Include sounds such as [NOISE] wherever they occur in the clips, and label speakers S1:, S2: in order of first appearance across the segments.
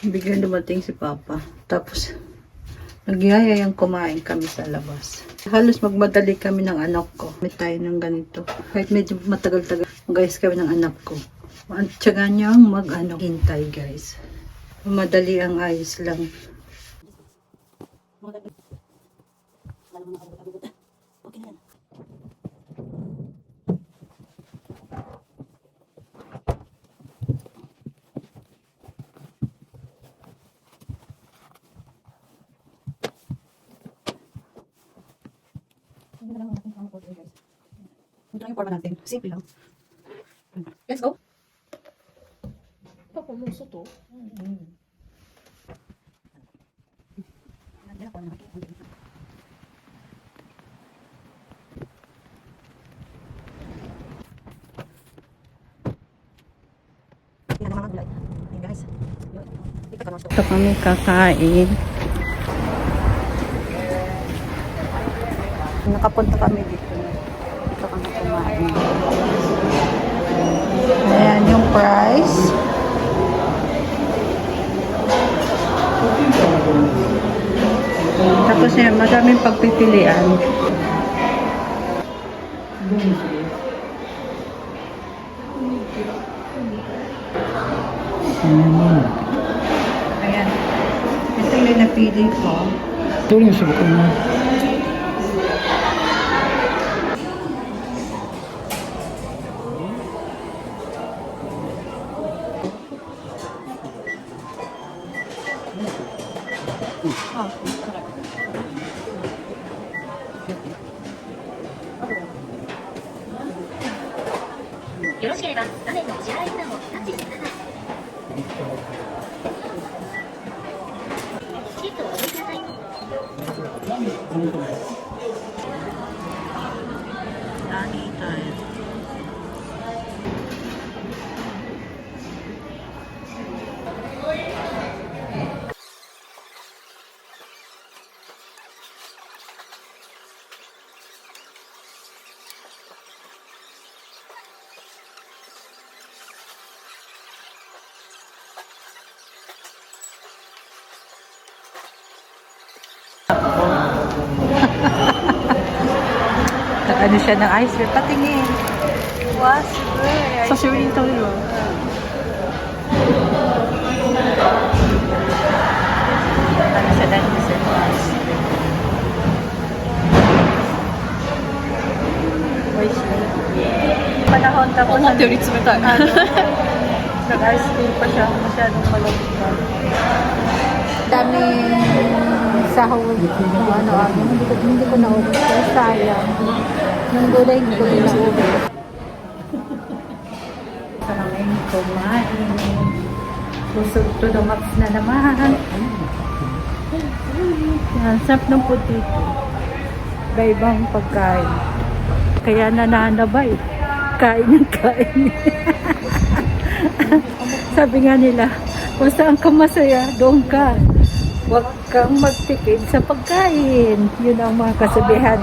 S1: Biglang dumating si Papa. Tapos, nagyayayang kumain kami sa labas. Halos magmadali kami ng anak ko. May tayo ng ganito. Kahit medyo matagal-tagal, guys, kami ng anak ko. Tiyaga niyang mag-ano, hintay, guys. Madali ang ayos lang. Ito lang yung forma natin. Simple lang. Let's go.
S2: Papa mo soto?
S1: Ito kami kakain. nakapunta kami dito. Dito kami kumain. Ayan yung price. Tapos yan, madaming pagpipilian. Ayan. Ito yung napili ko.
S3: Ito yung subukan mo. よ。
S4: ろしければ画面の支払いボタンをタッチしてください。チケットをお持ちください。
S1: ano siya ng ice cream. Patingin. Wow, super. So, sure ito yun. Ano siya ng dessert ice
S2: cream. Panahon tapos oh, ano, teorits mo tayo.
S1: Ano, nag-ice cream pa siya. Masyadong malamig pa. Dami sa hawag. Ano, ano, hindi ko, hindi ko na-open. Sayang. Nung gulay, hindi ko din naubos. Kami kumain. Busog to the max na naman. Yan, sarap ng putito. Iba-ibang pagkain. Kaya nananabay. Kain ng kain. [LAUGHS] Sabi nga nila, kung saan ka masaya, doon ka. Huwag kang magtikid sa pagkain. Yun ang mga kasabihan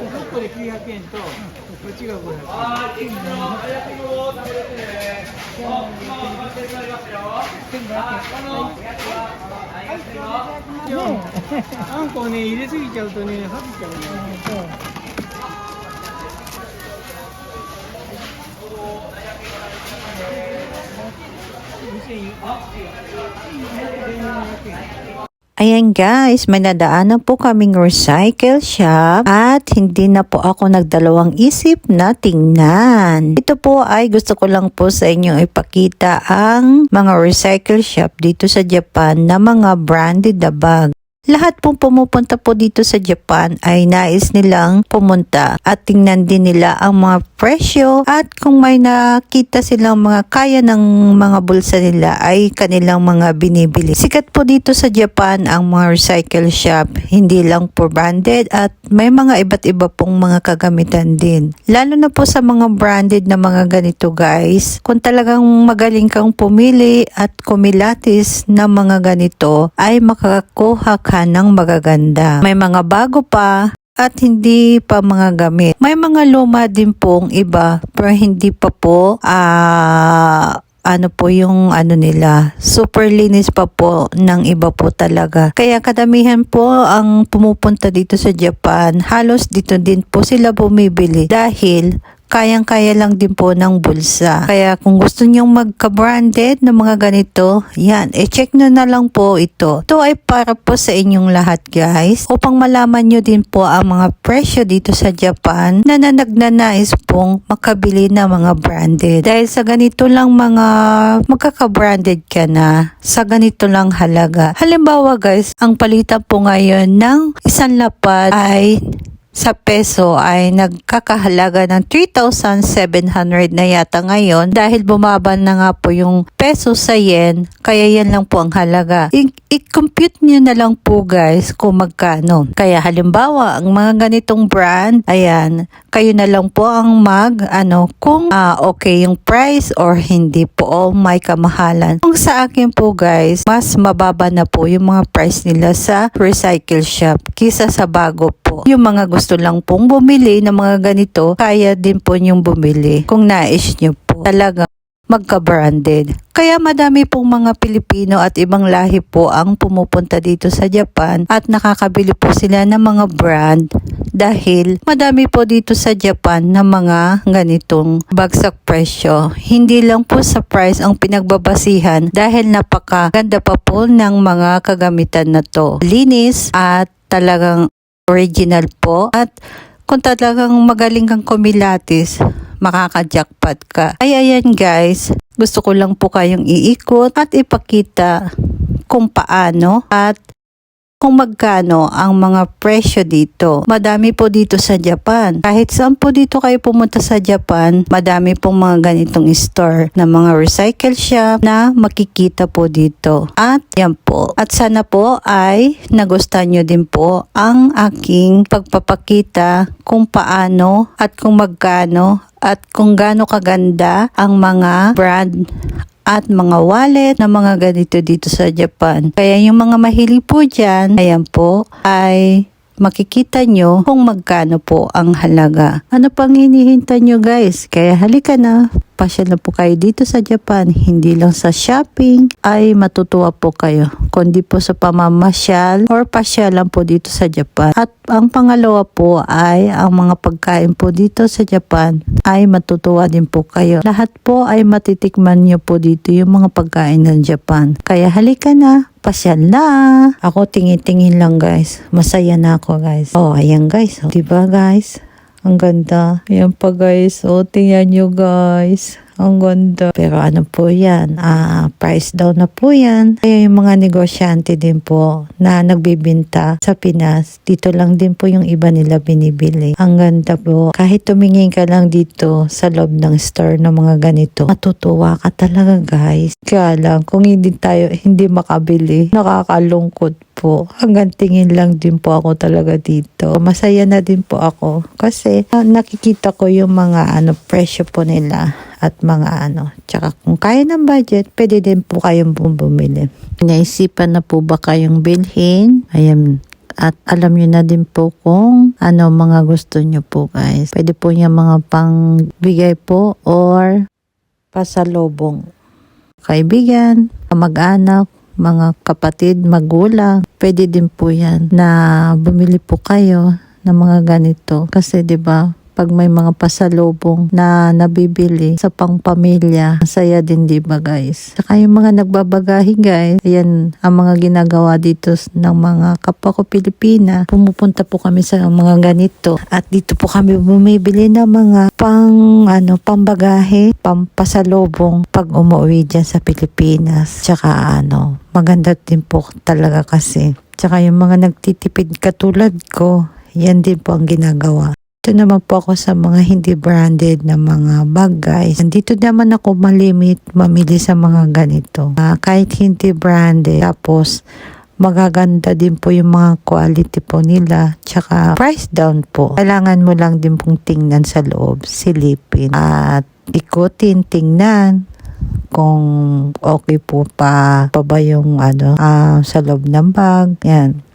S2: これ900円と、こっちが500円。あー、いつもありがとう
S3: ございます。食べてね。あ、今、お待ちしておりますよ。あ、この、はい、はい、あんこね、入れすぎちゃうとね、はずちゃうね。あ、2400円。
S5: Ayan guys, may nadaanan po kaming recycle shop at hindi na po ako nagdalawang isip na tingnan. Ito po ay gusto ko lang po sa inyong ipakita ang mga recycle shop dito sa Japan na mga branded na bag. Lahat pong pumupunta po dito sa Japan ay nais nilang pumunta at tingnan din nila ang mga presyo at kung may nakita silang mga kaya ng mga bulsa nila ay kanilang mga binibili. Sikat po dito sa Japan ang mga recycle shop, hindi lang po branded at may mga iba't iba pong mga kagamitan din. Lalo na po sa mga branded na mga ganito guys, kung talagang magaling kang pumili at kumilatis na mga ganito ay makakakuha ka ng magaganda. May mga bago pa at hindi pa mga gamit. May mga luma din pong iba pero hindi pa po ah ano po yung ano nila, super linis pa po ng iba po talaga. Kaya kadamihan po ang pumupunta dito sa Japan, halos dito din po sila bumibili dahil kayang-kaya lang din po ng bulsa. Kaya kung gusto nyong magka-branded ng mga ganito, yan, e-check nyo na lang po ito. Ito ay para po sa inyong lahat guys, upang malaman nyo din po ang mga presyo dito sa Japan na nanagnanais pong makabili ng mga branded. Dahil sa ganito lang mga magkaka-branded ka na, sa ganito lang halaga. Halimbawa guys, ang palitan po ngayon ng isang lapad ay sa peso ay nagkakahalaga ng 3,700 na yata ngayon dahil bumaba na nga po yung peso sa yen kaya yan lang po ang halaga. I-compute nyo na lang po guys kung magkano. Kaya halimbawa ang mga ganitong brand, ayan, kayo na lang po ang mag ano kung ah, okay yung price or hindi po o may kamahalan. Kung sa akin po guys, mas mababa na po yung mga price nila sa recycle shop kisa sa bago po. Yung mga gusto lang pong bumili ng mga ganito, kaya din po niyong bumili kung nais niyo po. Talaga magka-branded. Kaya madami pong mga Pilipino at ibang lahi po ang pumupunta dito sa Japan at nakakabili po sila ng mga brand dahil madami po dito sa Japan na mga ganitong bagsak presyo. Hindi lang po sa price ang pinagbabasihan dahil napakaganda pa po ng mga kagamitan na to. Linis at talagang original po at kung talagang magaling kang kumilatis, makaka-jackpot ka. Ay ayan guys, gusto ko lang po kayong iikot at ipakita kung paano at kung magkano ang mga presyo dito. Madami po dito sa Japan. Kahit saan po dito kayo pumunta sa Japan, madami pong mga ganitong store na mga recycle shop na makikita po dito. At yan po. At sana po ay nagustuhan nyo din po ang aking pagpapakita kung paano at kung magkano at kung gaano kaganda ang mga brand at mga wallet na mga ganito dito sa Japan. Kaya yung mga mahili po dyan, ayan po, ay makikita nyo kung magkano po ang halaga. Ano pang hinihintay nyo guys? Kaya halika na, pasyal na po kayo dito sa Japan. Hindi lang sa shopping ay matutuwa po kayo. Kundi po sa pamamasyal or pasyalan po dito sa Japan. At ang pangalawa po ay ang mga pagkain po dito sa Japan ay matutuwa din po kayo. Lahat po ay matitikman nyo po dito yung mga pagkain ng Japan. Kaya halika na, pasyal na. Ako tingin-tingin lang guys. Masaya na ako guys. Oh, ayan guys. Oh. Diba guys? Ang ganda. Ayan pa guys. O, tingnan nyo guys. Ang ganda. Pero ano po yan? Ah, price down na po yan. Kaya yung mga negosyante din po na nagbibinta sa Pinas, dito lang din po yung iba nila binibili. Ang ganda po. Kahit tumingin ka lang dito sa loob ng store ng mga ganito, matutuwa ka talaga guys. Kaya lang, kung hindi tayo, hindi makabili, nakakalungkot po. Hanggang tingin lang din po ako talaga dito. Masaya na din po ako kasi ah, nakikita ko yung mga ano presyo po nila at mga ano. Tsaka kung kaya ng budget, pwede din po kayong bum- bumili. Naisipan na po ba kayong bilhin? Ayan, at alam nyo na din po kung ano mga gusto nyo po guys. Pwede po niya mga pangbigay po or pasalubong. Kaibigan, kamag-anak, mga kapatid, magulang, pwede din po yan na bumili po kayo ng mga ganito. Kasi ba pag may mga pasalubong na nabibili sa pangpamilya, saya din di ba guys? Saka yung mga nagbabagahi guys, ayan ang mga ginagawa dito ng mga kapwa ko Pilipina. Pumupunta po kami sa mga ganito at dito po kami bumibili ng mga pang ano pambagahe, pampasalubong pag umuwi dyan sa Pilipinas. Tsaka ano, maganda din po talaga kasi Tsaka yung mga nagtitipid katulad ko, yan din po ang ginagawa. Ito naman po ako sa mga hindi branded na mga bag guys. Dito naman ako malimit mamili sa mga ganito. Ah, kahit hindi branded. Tapos magaganda din po yung mga quality po nila. Tsaka price down po. Kailangan mo lang din pong tingnan sa loob, silipin. At ikutin, tingnan kung okay po pa, pa ba yung ano, ah, sa loob ng bag. Yan.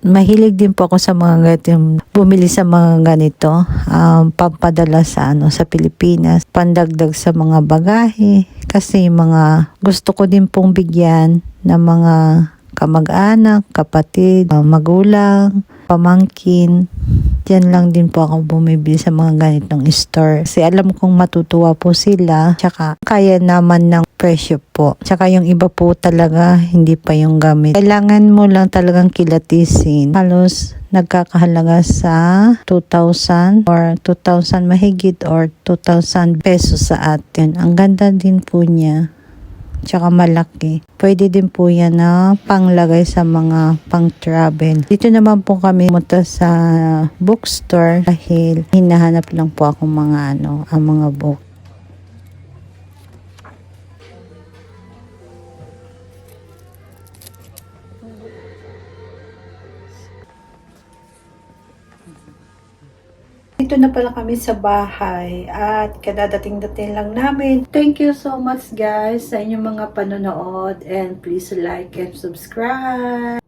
S5: Mahilig din po ako sa mga ganito, bumili sa mga ganito, um, pampadala sa ano sa Pilipinas, pandagdag sa mga bagahe kasi mga gusto ko din pong bigyan ng mga kamag-anak, kapatid, magulang, pamangkin. Diyan lang din po ako bumibili sa mga ganitong store. Kasi alam kong matutuwa po sila. Tsaka kaya naman ng presyo po. Tsaka yung iba po talaga hindi pa yung gamit. Kailangan mo lang talagang kilatisin. Halos nagkakahalaga sa 2,000 or 2,000 mahigit or 2,000 pesos sa atin. Ang ganda din po niya tsaka malaki. Pwede din po yan na panglagay sa mga pang-travel. Dito naman po kami pumunta sa bookstore dahil hinahanap lang po ako mga ano, ang mga book.
S1: Dito na pala kami sa bahay at kadadating-dating lang namin. Thank you so much guys sa inyong mga panonood and please like and subscribe.